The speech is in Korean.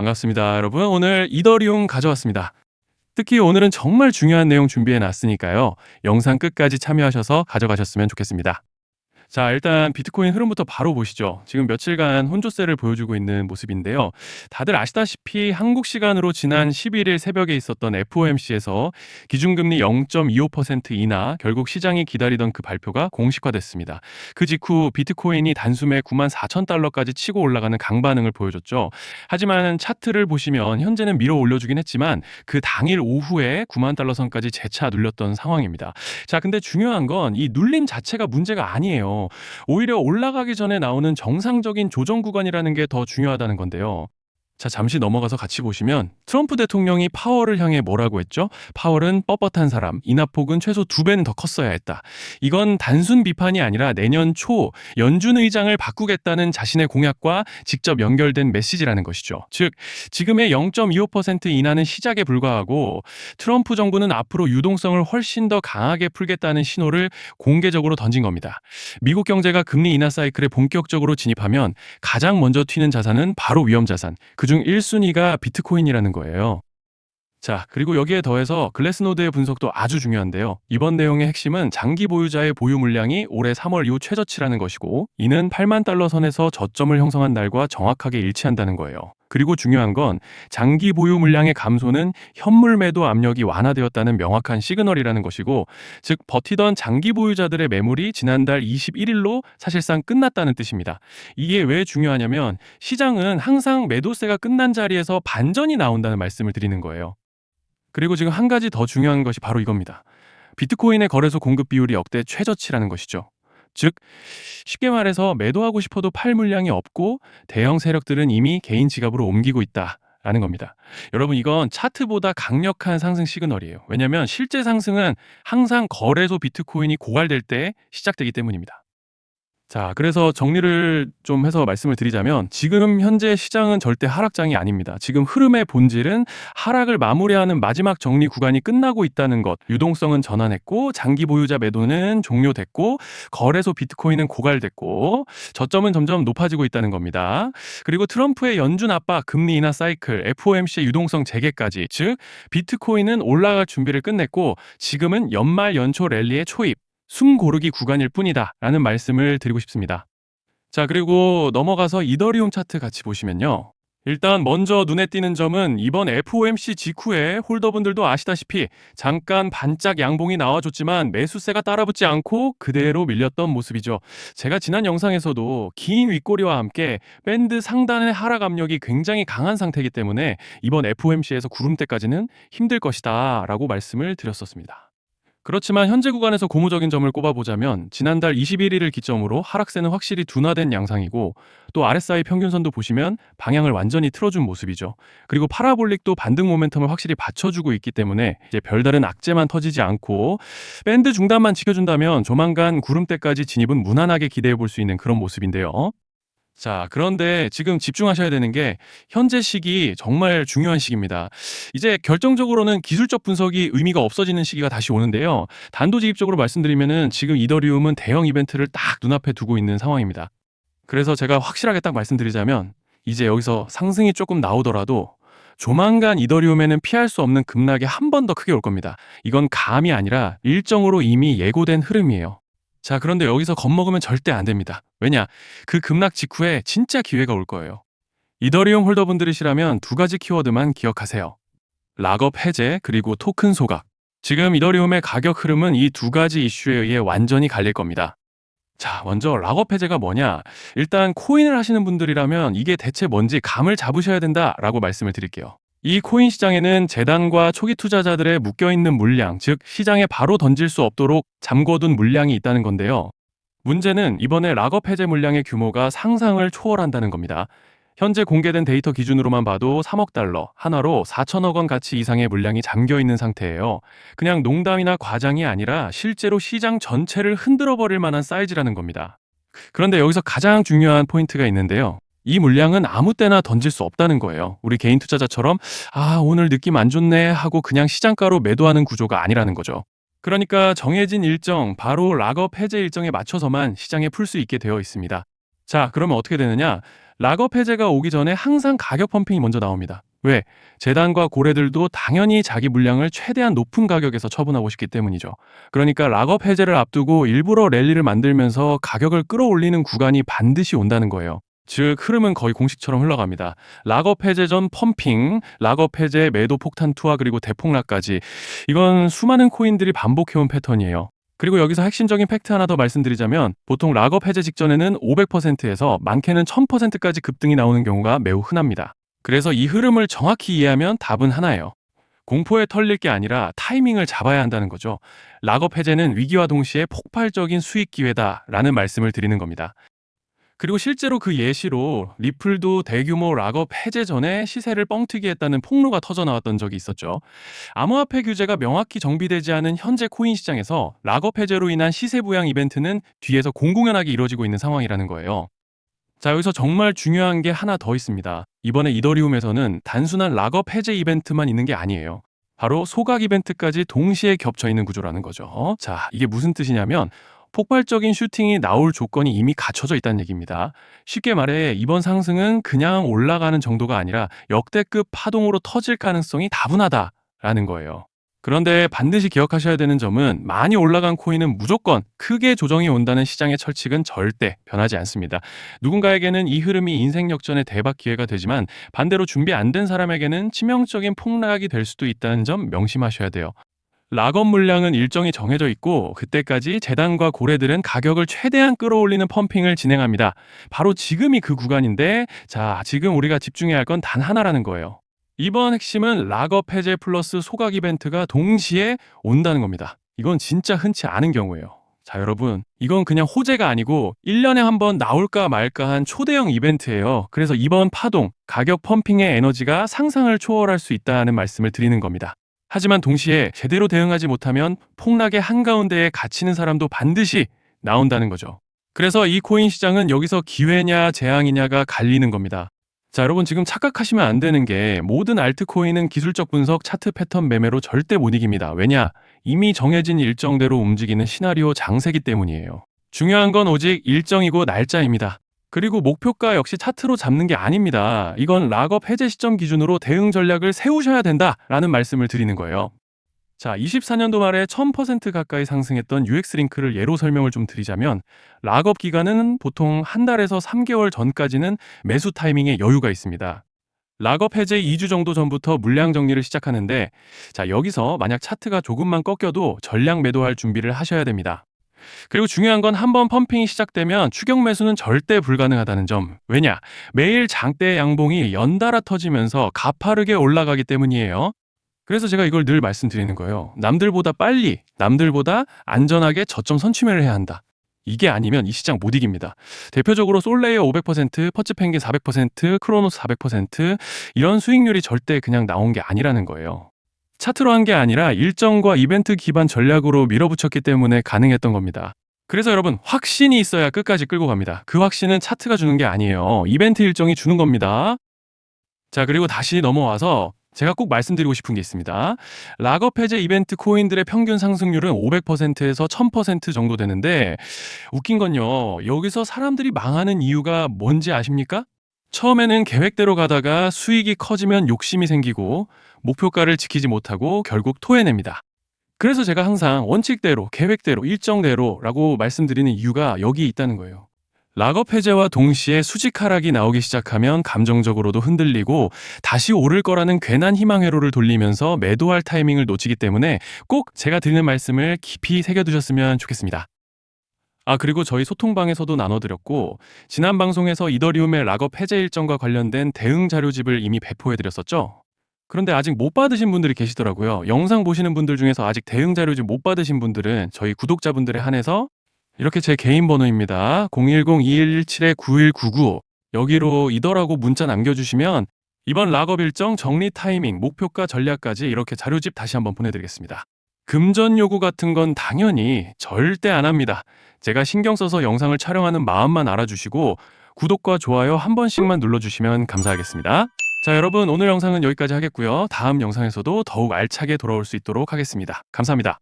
반갑습니다, 여러분. 오늘 이더리움 가져왔습니다. 특히 오늘은 정말 중요한 내용 준비해 놨으니까요. 영상 끝까지 참여하셔서 가져가셨으면 좋겠습니다. 자, 일단 비트코인 흐름부터 바로 보시죠. 지금 며칠간 혼조세를 보여주고 있는 모습인데요. 다들 아시다시피 한국 시간으로 지난 11일 새벽에 있었던 FOMC에서 기준금리 0.25% 인하 결국 시장이 기다리던 그 발표가 공식화됐습니다. 그 직후 비트코인이 단숨에 9만 4천 달러까지 치고 올라가는 강반응을 보여줬죠. 하지만 차트를 보시면 현재는 밀어 올려주긴 했지만 그 당일 오후에 9만 달러 선까지 재차 눌렸던 상황입니다. 자, 근데 중요한 건 이 눌림 자체가 문제가 아니에요. 오히려 올라가기 전에 나오는 정상적인 조정 구간이라는 게 더 중요하다는 건데요. 자, 잠시 넘어가서 같이 보시면 트럼프 대통령이 파월을 향해 뭐라고 했죠? 파월은 뻣뻣한 사람, 인하폭은 최소 두 배는 더 컸어야 했다. 이건 단순 비판이 아니라 내년 초 연준 의장을 바꾸겠다는 자신의 공약과 직접 연결된 메시지라는 것이죠. 즉, 지금의 0.25% 인하는 시작에 불과하고 트럼프 정부는 앞으로 유동성을 훨씬 더 강하게 풀겠다는 신호를 공개적으로 던진 겁니다. 미국 경제가 금리 인하 사이클에 본격적으로 진입하면 가장 먼저 튀는 자산은 바로 위험 자산. 그중 1순위가 비트코인이라는 거예요. 자, 그리고 여기에 더해서 글래스노드의 분석도 아주 중요한데요. 이번 내용의 핵심은 장기 보유자의 보유 물량이 올해 3월 이후 최저치라는 것이고, 이는 8만 달러 선에서 저점을 형성한 날과 정확하게 일치한다는 거예요. 그리고 중요한 건 장기 보유 물량의 감소는 현물 매도 압력이 완화되었다는 명확한 시그널이라는 것이고, 즉 버티던 장기 보유자들의 매물이 지난달 21일로 사실상 끝났다는 뜻입니다. 이게 왜 중요하냐면 시장은 항상 매도세가 끝난 자리에서 반전이 나온다는 말씀을 드리는 거예요. 그리고 지금 한 가지 더 중요한 것이 바로 이겁니다. 비트코인의 거래소 공급 비율이 역대 최저치라는 것이죠. 즉, 쉽게 말해서 매도하고 싶어도 팔 물량이 없고 대형 세력들은 이미 개인 지갑으로 옮기고 있다. 라는 겁니다. 여러분, 이건 차트보다 강력한 상승 시그널이에요. 왜냐하면 실제 상승은 항상 거래소 비트코인이 고갈될 때 시작되기 때문입니다. 자, 그래서 정리를 좀 해서 말씀을 드리자면 지금 현재 시장은 절대 하락장이 아닙니다. 지금 흐름의 본질은 하락을 마무리하는 마지막 정리 구간이 끝나고 있다는 것. 유동성은 전환했고 장기 보유자 매도는 종료됐고 거래소 비트코인은 고갈됐고 저점은 점점 높아지고 있다는 겁니다. 그리고 트럼프의 연준 압박, 금리 인하 사이클, FOMC의 유동성 재개까지 즉 비트코인은 올라갈 준비를 끝냈고 지금은 연말 연초 랠리의 초입 숨 고르기 구간일 뿐이다 라는 말씀을 드리고 싶습니다. 자, 그리고 넘어가서 이더리움 차트 같이 보시면요. 일단 먼저 눈에 띄는 점은 이번 FOMC 직후에 홀더분들도 아시다시피 잠깐 반짝 양봉이 나와줬지만 매수세가 따라붙지 않고 그대로 밀렸던 모습이죠. 제가 지난 영상에서도 긴 윗꼬리와 함께 밴드 상단의 하락 압력이 굉장히 강한 상태이기 때문에 이번 FOMC에서 구름대까지는 힘들 것이다 라고 말씀을 드렸었습니다. 그렇지만 현재 구간에서 고무적인 점을 꼽아보자면 지난달 21일을 기점으로 하락세는 확실히 둔화된 양상이고 또 RSI 평균선도 보시면 방향을 완전히 틀어준 모습이죠. 그리고 파라볼릭도 반등 모멘텀을 확실히 받쳐주고 있기 때문에 이제 별다른 악재만 터지지 않고 밴드 중단만 지켜준다면 조만간 구름대까지 진입은 무난하게 기대해 볼 수 있는 그런 모습인데요. 자, 그런데 지금 집중하셔야 되는 게 현재 시기 정말 중요한 시기입니다. 이제 결정적으로는 기술적 분석이 의미가 없어지는 시기가 다시 오는데요. 단도직입적으로 말씀드리면은 지금 이더리움은 대형 이벤트를 딱 눈앞에 두고 있는 상황입니다. 그래서 제가 확실하게 딱 말씀드리자면 이제 여기서 상승이 조금 나오더라도 조만간 이더리움에는 피할 수 없는 급락이 한 번 더 크게 올 겁니다. 이건 감이 아니라 일정으로 이미 예고된 흐름이에요. 자, 그런데 여기서 겁먹으면 절대 안 됩니다. 왜냐? 그 급락 직후에 진짜 기회가 올 거예요. 이더리움 홀더분들이시라면 두 가지 키워드만 기억하세요. 락업 해제 그리고 토큰 소각. 지금 이더리움의 가격 흐름은 이 두 가지 이슈에 의해 완전히 갈릴 겁니다. 자, 먼저 락업 해제가 뭐냐? 일단 코인을 하시는 분들이라면 이게 대체 뭔지 감을 잡으셔야 된다라고 말씀을 드릴게요. 이 코인 시장에는 재단과 초기 투자자들의 묶여있는 물량, 즉 시장에 바로 던질 수 없도록 잠궈둔 물량이 있다는 건데요. 문제는 이번에 락업 해제 물량의 규모가 상상을 초월한다는 겁니다. 현재 공개된 데이터 기준으로만 봐도 3억 달러, 하나로 4천억 원 가치 이상의 물량이 잠겨 있는 상태예요. 그냥 농담이나 과장이 아니라 실제로 시장 전체를 흔들어 버릴 만한 사이즈라는 겁니다. 그런데 여기서 가장 중요한 포인트가 있는데요. 이 물량은 아무 때나 던질 수 없다는 거예요. 우리 개인 투자자처럼 아, 오늘 느낌 안 좋네 하고 그냥 시장가로 매도하는 구조가 아니라는 거죠. 그러니까 정해진 일정, 바로 락업 해제 일정에 맞춰서만 시장에 풀 수 있게 되어 있습니다. 자, 그러면 어떻게 되느냐? 락업 해제가 오기 전에 항상 가격 펌핑이 먼저 나옵니다. 왜? 재단과 고래들도 당연히 자기 물량을 최대한 높은 가격에서 처분하고 싶기 때문이죠. 그러니까 락업 해제를 앞두고 일부러 랠리를 만들면서 가격을 끌어올리는 구간이 반드시 온다는 거예요. 즉 흐름은 거의 공식처럼 흘러갑니다. 락업 해제 전 펌핑, 락업 해제 매도 폭탄 투하 그리고 대폭락까지 이건 수많은 코인들이 반복해온 패턴이에요. 그리고 여기서 핵심적인 팩트 하나 더 말씀드리자면 보통 락업 해제 직전에는 500%에서 많게는 1000%까지 급등이 나오는 경우가 매우 흔합니다. 그래서 이 흐름을 정확히 이해하면 답은 하나예요. 공포에 털릴 게 아니라 타이밍을 잡아야 한다는 거죠. 락업 해제는 위기와 동시에 폭발적인 수익 기회다라는 말씀을 드리는 겁니다. 그리고 실제로 그 예시로 리플도 대규모 락업 해제 전에 시세를 뻥튀기 했다는 폭로가 터져 나왔던 적이 있었죠. 암호화폐 규제가 명확히 정비되지 않은 현재 코인 시장에서 락업 해제로 인한 시세 부양 이벤트는 뒤에서 공공연하게 이루어지고 있는 상황이라는 거예요. 자, 여기서 정말 중요한 게 하나 더 있습니다. 이번에 이더리움에서는 단순한 락업 해제 이벤트만 있는 게 아니에요. 바로 소각 이벤트까지 동시에 겹쳐 있는 구조라는 거죠. 자, 이게 무슨 뜻이냐면 폭발적인 슈팅이 나올 조건이 이미 갖춰져 있다는 얘기입니다. 쉽게 말해 이번 상승은 그냥 올라가는 정도가 아니라 역대급 파동으로 터질 가능성이 다분하다라는 거예요. 그런데 반드시 기억하셔야 되는 점은 많이 올라간 코인은 무조건 크게 조정이 온다는 시장의 철칙은 절대 변하지 않습니다. 누군가에게는 이 흐름이 인생 역전의 대박 기회가 되지만 반대로 준비 안 된 사람에게는 치명적인 폭락이 될 수도 있다는 점 명심하셔야 돼요. 락업 물량은 일정이 정해져 있고 그때까지 재단과 고래들은 가격을 최대한 끌어올리는 펌핑을 진행합니다. 바로 지금이 그 구간인데 자, 지금 우리가 집중해야 할 건 단 하나라는 거예요. 이번 핵심은 락업 해제 플러스 소각 이벤트가 동시에 온다는 겁니다. 이건 진짜 흔치 않은 경우예요. 자, 여러분. 이건 그냥 호재가 아니고 1년에 한 번 나올까 말까 한 초대형 이벤트예요. 그래서 이번 파동, 가격 펌핑의 에너지가 상상을 초월할 수 있다는 말씀을 드리는 겁니다. 하지만 동시에 제대로 대응하지 못하면 폭락의 한가운데에 갇히는 사람도 반드시 나온다는 거죠. 그래서 이 코인 시장은 여기서 기회냐 재앙이냐가 갈리는 겁니다. 자, 여러분 지금 착각하시면 안 되는 게 모든 알트코인은 기술적 분석, 차트 패턴 매매로 절대 못 이깁니다. 왜냐? 이미 정해진 일정대로 움직이는 시나리오 장세기 때문이에요. 중요한 건 오직 일정이고 날짜입니다. 그리고 목표가 역시 차트로 잡는 게 아닙니다. 이건 락업 해제 시점 기준으로 대응 전략을 세우셔야 된다라는 말씀을 드리는 거예요. 자, 24년도 말에 1000% 가까이 상승했던 UX링크를 예로 설명을 좀 드리자면 락업 기간은 보통 한 달에서 3개월 전까지는 매수 타이밍에 여유가 있습니다. 락업 해제 2주 정도 전부터 물량 정리를 시작하는데 자, 여기서 만약 차트가 조금만 꺾여도 전량 매도할 준비를 하셔야 됩니다. 그리고 중요한 건 한번 펌핑이 시작되면 추격 매수는 절대 불가능하다는 점. 왜냐? 매일 장대 양봉이 연달아 터지면서 가파르게 올라가기 때문이에요. 그래서 제가 이걸 늘 말씀드리는 거예요. 남들보다 빨리, 남들보다 안전하게 저점 선취매를 해야 한다. 이게 아니면 이 시장 못 이깁니다. 대표적으로 솔레이어 500%, 퍼츠펭귄 400%, 크로노스 400% 이런 수익률이 절대 그냥 나온 게 아니라는 거예요. 차트로 한 게 아니라 일정과 이벤트 기반 전략으로 밀어붙였기 때문에 가능했던 겁니다. 그래서 여러분 확신이 있어야 끝까지 끌고 갑니다. 그 확신은 차트가 주는 게 아니에요. 이벤트 일정이 주는 겁니다. 자 그리고 다시 넘어와서 제가 꼭 말씀드리고 싶은 게 있습니다. 락업 해제 이벤트 코인들의 평균 상승률은 500%에서 1000% 정도 되는데 웃긴 건요. 여기서 사람들이 망하는 이유가 뭔지 아십니까? 처음에는 계획대로 가다가 수익이 커지면 욕심이 생기고 목표가를 지키지 못하고 결국 토해냅니다. 그래서 제가 항상 원칙대로, 계획대로, 일정대로라고 말씀드리는 이유가 여기 있다는 거예요. 락업 해제와 동시에 수직 하락이 나오기 시작하면 감정적으로도 흔들리고 다시 오를 거라는 괜한 희망 회로를 돌리면서 매도할 타이밍을 놓치기 때문에 꼭 제가 드리는 말씀을 깊이 새겨두셨으면 좋겠습니다. 아, 그리고 저희 소통방에서도 나눠드렸고, 지난 방송에서 이더리움의 락업 해제 일정과 관련된 대응 자료집을 이미 배포해드렸었죠? 그런데 아직 못 받으신 분들이 계시더라고요. 영상 보시는 분들 중에서 아직 대응 자료집 못 받으신 분들은 저희 구독자분들에 한해서 이렇게 제 개인 번호입니다. 010-2117-9199 여기로 이더라고 문자 남겨주시면 이번 락업 일정 정리 타이밍, 목표가 전략까지 이렇게 자료집 다시 한번 보내드리겠습니다. 금전 요구 같은 건 당연히 절대 안 합니다. 제가 신경 써서 영상을 촬영하는 마음만 알아주시고 구독과 좋아요 한 번씩만 눌러주시면 감사하겠습니다. 자, 여러분 오늘 영상은 여기까지 하겠고요. 다음 영상에서도 더욱 알차게 돌아올 수 있도록 하겠습니다. 감사합니다.